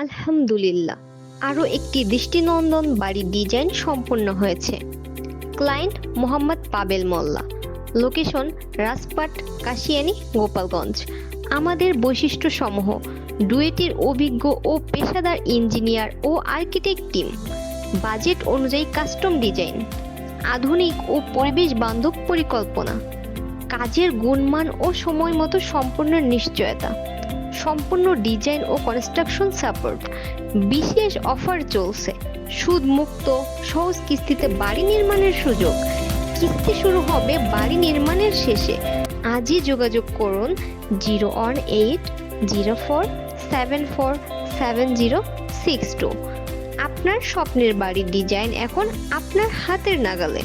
আলহামদুলিল্লাহ। আরও একটি দৃষ্টিনন্দন বাড়ির ডিজাইন সম্পন্ন হয়েছে। ক্লায়েন্ট মোহাম্মদ পাবেল মোল্লা। লোকেশন রাজপাট, কাশিয়ানি, গোপালগঞ্জ। আমাদের বৈশিষ্ট্য সমূহ ডুয়েটের অভিজ্ঞ ও পেশাদার ইঞ্জিনিয়ার ও আর্কিটেক্ট টিম। বাজেট অনুযায়ী কাস্টম ডিজাইন। আধুনিক ও পরিবেশ বান্ধব পরিকল্পনা। কাজের গুণমান ও সময় মতো সম্পূর্ণ নিশ্চয়তা। সম্পূর্ণ ডিজাইন ও কনস্ট্রাকশন সাপোর্ট বিশেষ অফার চলছে। সুদ মুক্ত সহজ কিস্তিতে বাড়ি নির্মাণের সুযোগ। কিস্তি শুরু হবে বাড়ি নির্মাণের শেষে। আজই যোগাযোগ করুন zero one eight, zero four, seven four, seven zero, six two. আপনার স্বপ্নের বাড়ির ডিজাইন এখন আপনার হাতের নাগালে।